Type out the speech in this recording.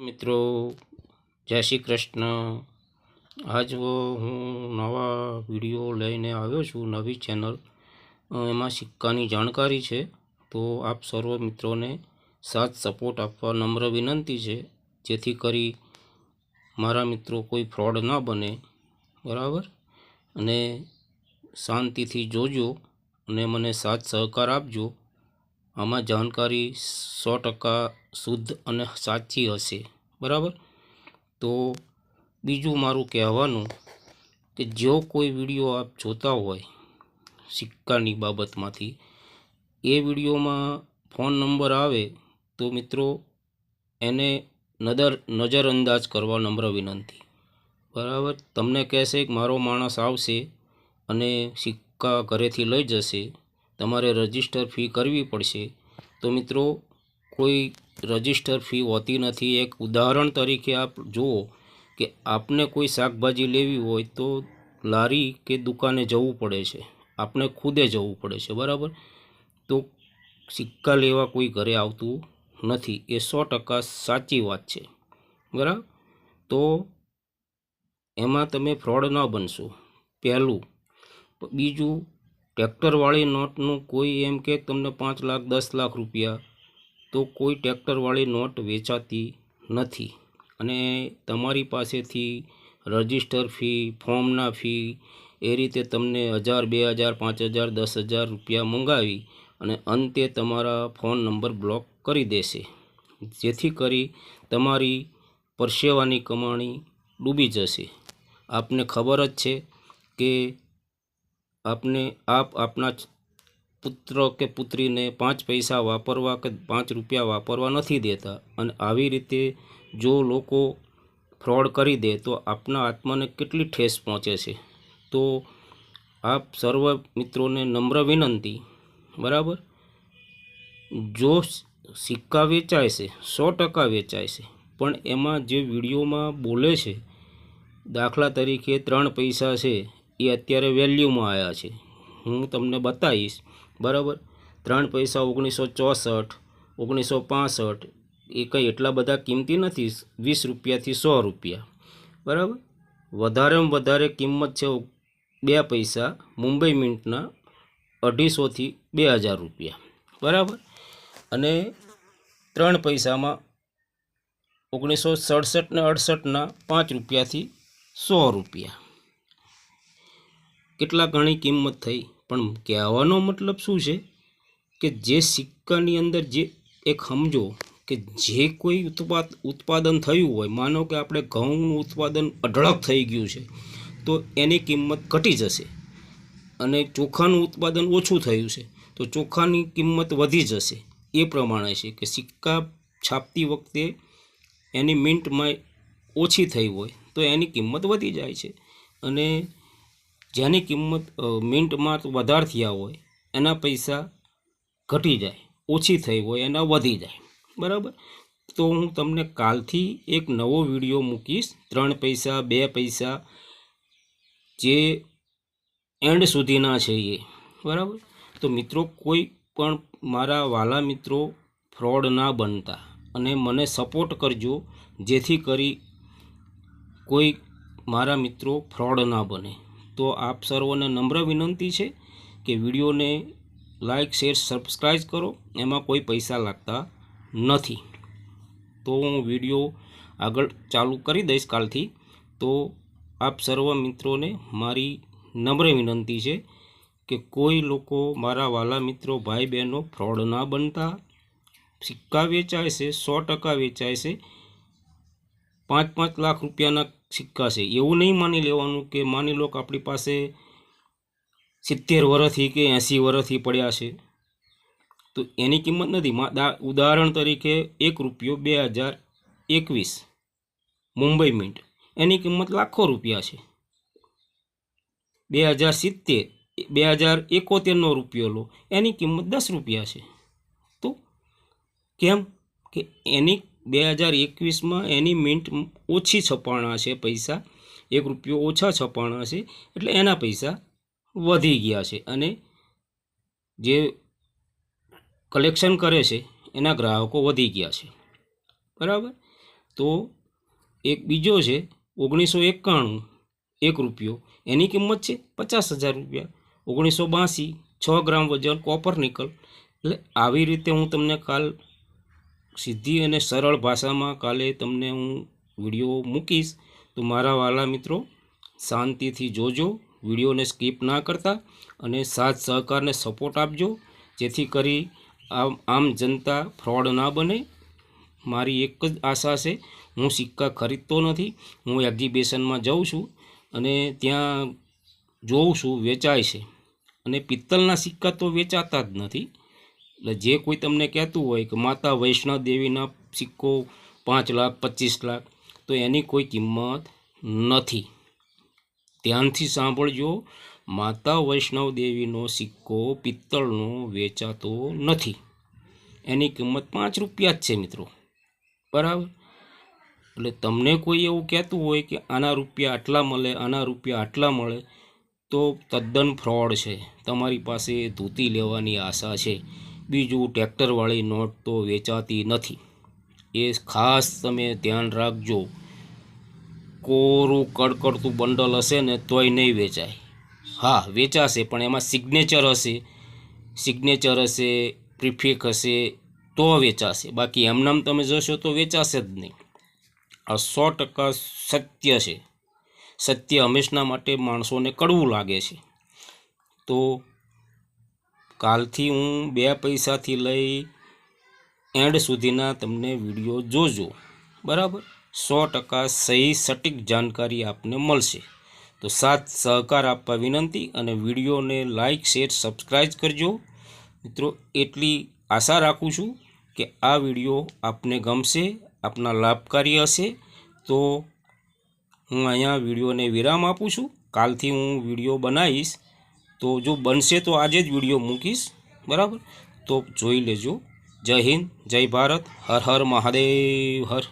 મિત્રો, જય શ્રી કૃષ્ણ. આજ હું નવા વીડિયો લઈને આવ્યો છું નવી ચેનલ. એમાં સિક્કાની જાણકારી છે. તો આપ સર્વ મિત્રોને સાથ સપોર્ટ આપવા નમ્ર વિનંતી છે. જેથી કરી મારા મિત્રો કોઈ ફ્રોડ ના બને. બરાબર? અને શાંતિથી જોજો અને મને સાથ સહકાર આપજો. આમાં જાણકારી સો ટકા શુદ્ધ અને સાચી હશે. બરાબર? તો બીજું મારું કહેવાનું કે જો કોઈ વીડિયો આપ જોતા હોય સિક્કાની બાબતમાંથી, એ વિડીયોમાં ફોન નંબર આવે તો મિત્રો એને નજર નજરઅંદાજ કરવા નમ્ર વિનંતી. બરાબર? તમને કહેશે કે મારો માણસ આવશે અને સિક્કા ઘરેથી લઈ જશે તમારે રજિસ્ટર ફી કરવી પડશે. તો મિત્રો, કોઈ રજિસ્ટર ફી હોતી નથી. એક ઉદાહરણ તરીકે આપ જુઓ કે આપને કોઈ શાકભાજી લેવી હોય તો લારી કે દુકાને જવું પડે છે. આપણે ખુદે જવું પડે છે, બરાબર? તો સિક્કા લેવા કોઈ ઘરે આવતું નથી. એ સો ટકા સાચી વાત છે, બરાબર? તો એમાં તમે ફ્રોડ ન બનશો. પહેલું. બીજું ટ્રેક્ટરવાળી નોટનું કોઈ એમ કે તમને પાંચ લાખ, દસ લાખ રૂપિયા તો કોઈ ટ્રેક્ટરવાળી નોટ વેચાતી નથી. અને તમારી પાસેથી રજિસ્ટર ફી, ફોર્મના ફી એ રીતે તમને હજાર, બે હજાર, પાંચ હજાર, દસ હજાર રૂપિયા મંગાવી અને અંતે તમારા ફોન નંબર બ્લોક કરી દેશે. જેથી કરી તમારી પરસેવાની કમાણી ડૂબી જશે. આપને ખબર જ છે કે આપને, આપ આપના પુત્ર કે પુત્રીને પાંચ પૈસા વાપરવા કે પાંચ રૂપિયા વાપરવા નથી દેતા. અને આવી રીતે જો લોકો ફ્રોડ કરી દે, તો આપના આત્માને કેટલી ઠેસ પહોંચે છે? તો આપ સર્વ મિત્રોને નમ્ર વિનંતી, બરાબર? જો સિક્કા વેચાય છે, સો ટકા વેચાય છે, પણ એમાં જે વિડીયોમાં બોલે છે, દાખલા તરીકે ત્રણ પૈસા છે એ અત્યારે વેલ્યુમાં આવ્યા છે. હું તમને બતાવીશ, બરાબર? ત્રણ પૈસા ઓગણીસો ચોસઠ, ઓગણીસો પાસઠ, એ કંઈ એટલા બધા કિંમતી નથી, વીસ રૂપિયાથી સો રૂપિયા. બરાબર? વધારેમાં વધારે કિંમત છે બે પૈસા, મુંબઈ મિન્ટના અઢીસોથી બે હજાર રૂપિયા. બરાબર? અને ત્રણ પૈસામાં ઓગણીસો સડસઠ ને અડસઠના પાંચ રૂપિયાથી સો રૂપિયા. કેટલા ઘણી કિંમત થઈ? પણ કહેવાનો મતલબ શું છે કે જે સિક્કાની અંદર જે એક સમજો કે જે કોઈ ઉત્પાદ, ઉત્પાદન થયું હોય, માનો કે આપણે ઘઉંનું ઉત્પાદન અઢળક થઈ ગયું છે, તો એની કિંમત ઘટી જશે અને ચોખાનું ઉત્પાદન ઓછું થયું છે, તો ચોખાની કિંમત વધી જશે. એ પ્રમાણે છે કે સિક્કા છાપતી વખતે એની મિન્ટમાં ઓછી થઈ હોય, તો એની કિંમત વધી જાય છે અને જેની કિંમત મિનિટમાં વધારે થયા હોય, એના પૈસા ઘટી જાય, ઓછી થઈ હોય, એના વધી જાય. બરાબર? તો હું તમને કાલથી એક નવો વીડિયો મૂકીશ. ત્રણ પૈસા, બે પૈસા, જે એન્ડ સુધીના છે એ. બરાબર? તો મિત્રો, કોઈ પણ મારા વાલા મિત્રો ફ્રોડ ના બનતા અને મને સપોર્ટ કરજો, જેથી કરી કોઈ મારા મિત્રો ફ્રોડ ના બને. તો આપ સર્વોને નમ્ર વિનંતી છે કે વિડીયોને લાઇક શેર સબસ્ક્રાઈબ કરો. એમાં કોઈ પૈસા લાગતા નથી. તો હું વીડિયો આગળ ચાલુ કરી દઈશ કાલથી. તો આપ સર્વ મિત્રોને મારી નમ્ર વિનંતી છે કે કોઈ લોકો મારા વાલા મિત્રો, ભાઈ બહેનો ફ્રોડ ના બનતા. સિક્કા વેચાય છે, સો ટકા વેચાય છે. પાંચ પાંચ લાખ રૂપિયાના સિક્કા છે. એવું નહીં માની લેવાનું કે માની લો કે આપણી પાસે સિત્તેર વર્ષથી કે એંસી વર્ષથી પડ્યા છે. તો એની કિંમત નથી. ઉદાહરણ તરીકે એક રૂપિયો બે હજાર એકવીસ, મુંબઈ મિન્ટ એની કિંમત લાખો રૂપિયા છે. બે હજાર સિત્તેર, બે હજાર એકોતેરનો રૂપિયો લો. એની કિંમત દસ રૂપિયા છે. તો કેમ? કે એની બે હજાર એકવીસમાં એની મિન્ટ ઓછી છપાણા છે પૈસા. એક રૂપિયો ઓછા છપાણા છે એટલે એના પૈસા વધી ગયા છે. અને જે કલેક્શન કરે છે, એના ગ્રાહકો વધી ગયા છે. બરાબર? તો એક બીજો છે, ઓગણીસો એકાણું, એક રૂપિયો. એની કિંમત છે પચાસ હજાર રૂપિયા. ઓગણીસો બાંસી, છ ગ્રામ વજન કોપર નિકલ એટલે આવી રીતે હું તમને કાલ સીધી અને સરળ ભાષામાં કાલે તમને હું વીડિયો મૂકીશ. તો મારા વાલા મિત્રો, શાંતિથી જોજો, વિડીયોને સ્કીપ ના કરતા અને સાથ સહકારને સપોર્ટ આપજો, જેથી કરી આમ આમ જનતા ફ્રોડ ના બને. મારી એક જ આશા છે, હું સિક્કા ખરીદતો નથી, હું એક્ઝિબિશનમાં જાઉં છું અને ત્યાં જોઉં છું, વેચાય છે. અને પિત્તલના સિક્કા તો વેચાતા જ નથી. એટલે જે કોઈ તમને કહેતું હોય કે માતા વૈષ્ણવ દેવીના સિક્કો પાંચ લાખ, પચીસ લાખ, તો એની કોઈ કિંમત નથી. ધ્યાનથી સાંભળજો, માતા વૈષ્ણવ દેવીનો સિક્કો પિત્તળનો વેચાતો નથી. એની કિંમત પાંચ રૂપિયા જ છે મિત્રો. બરાબર? એટલે તમને કોઈ એવું કહેતું હોય કે આના રૂપિયા આટલા મળે, આના રૂપિયા આટલા મળે, તો તદ્દન ફ્રોડ છે. તમારી પાસે ધૂતી લેવાની આશા છે. બીજું ટ્રેક્ટરવાળી નોટ તો વેચાતી નથી. એ ખાસ તમે ધ્યાન રાખજો. કોરું કડકડતું બંડલ હશે ને તોય નહીં વેચાય. હા, વેચાશે, પણ એમાં સિગ્નેચર હશે. સિગ્નેચર હશે પ્રિફિક હશે, તો વેચાશે. બાકી એમનામ તમે જોશો તો વેચાશે જ નહીં. આ સો ટકા સત્ય છે. સત્ય હંમેશના માટે માણસોને કડવું લાગે છે. તો કાલથી હું બે પૈસાથી લઈ એન્ડ સુધીના તમને વીડિયો જોજો. બરાબર? સો ટકા સહી, સટીક જાણકારી આપને મળશે. તો સાથ સહકાર આપવા વિનંતી અને વિડીયોને લાઇક શેર સબસ્ક્રાઈબ કરજો. મિત્રો, એટલી આશા રાખું છું કે આ વીડિયો આપને ગમશે, આપના લાભકારી હશે. તો હું અહીંયા વિડીયોને વિરામ આપું છું. કાલથી હું વીડિયો બનાવીશ. તો જો બનશે તો આજે જ વીડિયો મૂકીશ, બરાબર? તો જોઈ લેજો. જય હિન્દ, જય ભારત, હર હર મહાદેવ, હર.